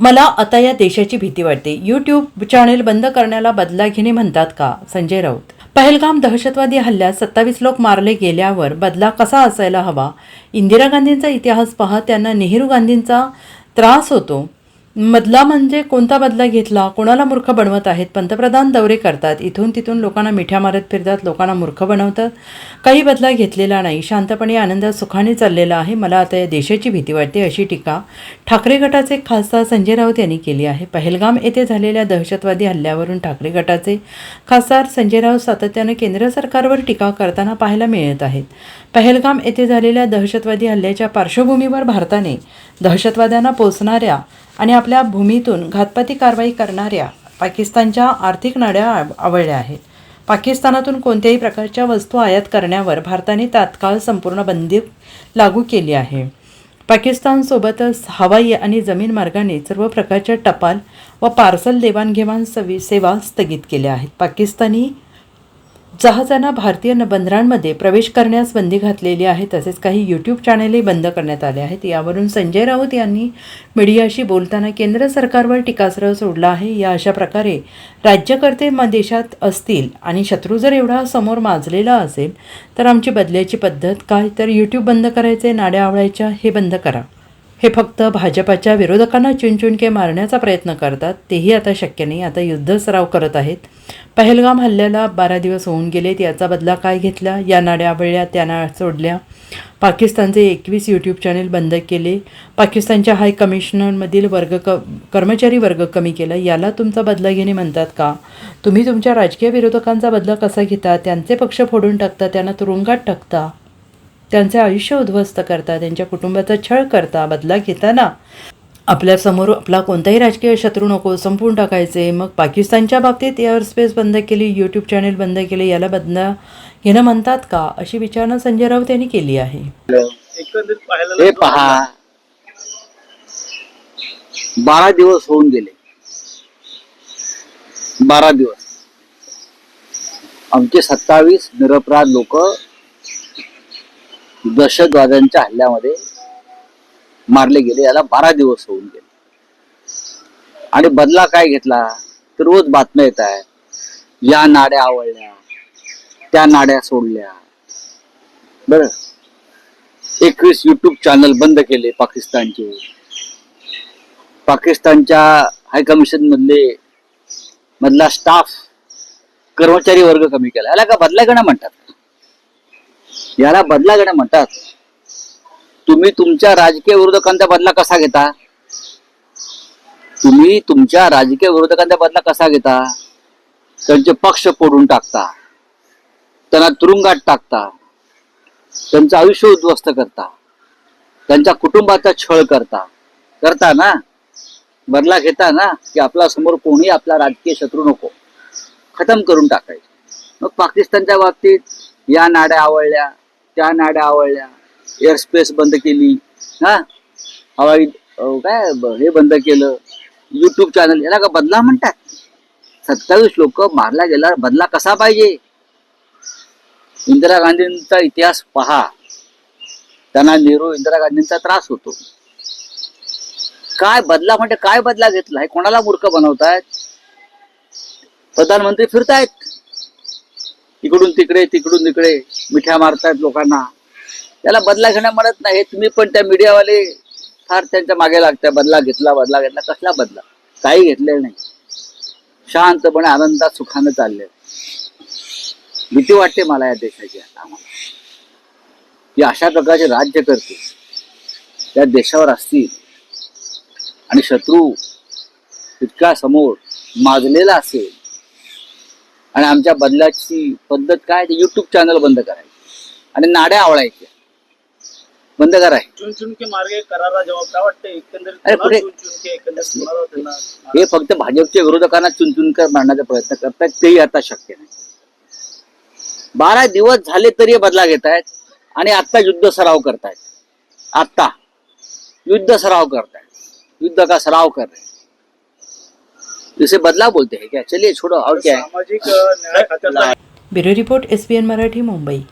मला आता या देशाची भीती वाटते. यूट्यूब चॅनेल बंद करण्याला बदला घेणे म्हणतात का? संजय राऊत. पहलगाम दहशतवादी हल्ल्यात सत्तावीस लोक मारले गेल्यावर बदला कसा असायला हवा? इंदिरा गांधींचा इतिहास पहा त्यांना नेहरू गांधींचा त्रास होतो. बदला म्हणजे कोणता बदला घेतला? कोणाला मूर्ख बनवत आहेत? पंतप्रधान दौरे करतात. इथून तिथून लोकांना मिठ्या मारत फिरतात. लोकांना मूर्ख बनवतात. काही बदला घेतलेला नाही. शांतपणे आनंदात सुखाने चाललेला आहे. मला आता या देशाची भीती वाटते अशी टीका ठाकरे गटाचे खासदार संजय राऊत यांनी केली आहे. पहलगाम येथे झालेल्या दहशतवादी हल्ल्यावरून ठाकरे गटाचे खासदार संजय राऊत सातत्याने केंद्र सरकारवर टीका करताना पाहायला मिळत आहेत. पहलगाम येथे झालेल्या दहशतवादी हल्ल्याच्या पार्श्वभूमीवर भारताने दहशतवाद्यांना पोचणाऱ्या आणि आपल्या भूमीतून घातपाती कारवाई करणाऱ्या पाकिस्तानच्या आर्थिक नाड्या आव- आवळल्या आहेत. पाकिस्तानातून कोणत्याही प्रकारच्या वस्तू आयात करण्यावर भारताने तात्काळ संपूर्ण बंदी लागू केली आहे. पाकिस्तानसोबतच हवाई आणि जमीन मार्गाने सर्व प्रकारच्या टपाल व पार्सल देवाणघेवाण सवी सेवा स्थगित केल्या आहेत. पाकिस्तानी जहाजांना भारतीय बंदरांमध्ये प्रवेश करण्यास बंदी घातलेली आहे तसेच काही यूट्यूब चॅनेलही बंद करण्यात आले आहेत. यावरून संजय राऊत यांनी मीडियाशी बोलताना केंद्र सरकारवर टीकास्त्र सोडला आहे. या अशा प्रकारे राज्यकर्ते म देशात असतील आणि शत्रू जर एवढा समोर माजलेला असेल तर आमची बदल्याची पद्धत काय? तर यूट्यूब बंद करायचे नाड्या आवडायच्या हे बंद करा. हे फक्त भाजपाच्या विरोधकांना चुनचुनके मारण्याचा प्रयत्न करतात तेही आता शक्य नाही. आता युद्ध सराव करत आहेत. पहलगाम हल्ल्याला बारा दिवस होऊन गेलेत. याचा बदला काय घेतला? या नाड्या आवळल्या त्या नाळ सोडल्या. पाकिस्तानचे एकवीस यूट्यूब चॅनेल बंद केले. पाकिस्तानच्या हाय कमिशनरमधील वर्ग क कर्मचारी वर्ग कमी केला. याला तुमचा बदला घेणे म्हणतात का? तुम्ही तुमच्या राजकीय विरोधकांचा बदला कसा घेता? त्यांचे पक्ष फोडून टाकता त्यांना तुरुंगात टाकता? त्यांचे आयुष्य उद्ध्वस्त करता त्यांच्या कुटुंबाचा छळ करता बदला घेताना आपल्यासमोर आपला कोणताही राजकीय शत्रू नको संपवून टाकायचे. मग पाकिस्तानच्या बाबतीत एअर स्पेस बंद केली यूट्यूब चॅनेल बंद केले याला बदला घेणं म्हणतात का? अशी विचारणा संजय राऊत यांनी केली आहे. हे पहा. बारा दिवस होऊन गेले. बारा दिवस. आमचे सत्तावीस निरपराध लोक दहशतवाद्यांच्या हल्ल्यामध्ये मारले गेले. याला बारा दिवस होऊन गेले. आणि बदला काय घेतला? तर रोज बातम्या येत आहे या नाड्या आवडल्या त्या नाड्या सोडल्या. बर. एकवीस युट्यूब चॅनल बंद केले पाकिस्तानचे. पाकिस्तानच्या हायकमिशन मधले मधला स्टाफ कर्मचारी वर्ग कमी केला. याला का बदला घेणं म्हणतात? याला बदला घेणं म्हणतात. तुम्ही तुमच्या राजकीय विरोधकांचा बदला कसा घेता? तुम्ही तुमच्या राजकीय विरोधकांचा बदला कसा घेता? त्यांचे पक्ष फोडून टाकता. त्यांना तुरुंगात टाकता. त्यांचं आयुष्य उद्ध्वस्त करता. त्यांच्या कुटुंबाचा छळ करता. करता ना? बदला घेता ना? की आपला समोर कोणी आपला राजकीय शत्रू नको. खतम करून टाकायचे. मग पाकिस्तानच्या बाबतीत या नाड्या आवडल्या त्या नाड्या आवडल्या. एअरस्पेस बंद केली. हा? हवाई काय हे बंद केलं. युट्यूब चॅनल याला का बदला म्हणतात? सत्तावीस लोक मारला गेला बदला कसा पाहिजे? इंदिरा गांधींचा इतिहास पहा. त्यांना नेहरू इंदिरा गांधींचा त्रास होतो. काय बदला म्हणजे काय बदला घेतला? हे कोणाला मूर्ख बनवतायत? प्रधानमंत्री फिरतायत. इकडून तिकडे तिकडून तिकडे मिठ्या मारतायत लोकांना. त्याला बदला घेणं म्हणत नाही. तुम्ही पण त्या मीडियावाले फार त्यांच्या मागे लागताय. बदला घेतला बदला घेतला. कसला बदला? काही घेतलेलं नाही. शांतपणे आनंदात सुखानं चालले भीती वाटते मला या देशाची आता आम्हाला. की अशा प्रकारचे राज्य करते त्या देशावर असतील. आणि शत्रू इतका समोर माजलेला असेल. आणि आमच्या बदलाची पद्धत काय ते युट्यूब चॅनल बंद करायचे. आणि नाड्या आवळायच्या. बंद कराय चुन के मार्गे करारा जवाब काय वाटतं एकंदरीत अरे कोणाला पुढे- चुन के एकंदरीत कोणाला त्यांना हे फक्त भाजपच्या विरोधकांना चुनचुनकर मारण्याचा प्रयत्न करतायत तेही आता शक्य नाही. बारा दिवस झाले तरी हे बदला घेत आहेत आणि आता युद्ध सराव करतायत. आता युद्ध सराव करतायत. युद्ध का सराव कर रहे। इसे बदला बोलते हैं। क्या? चलिए छोड़ो और क्या है? सामाजिक bureau report S P N Marathi Mumbai.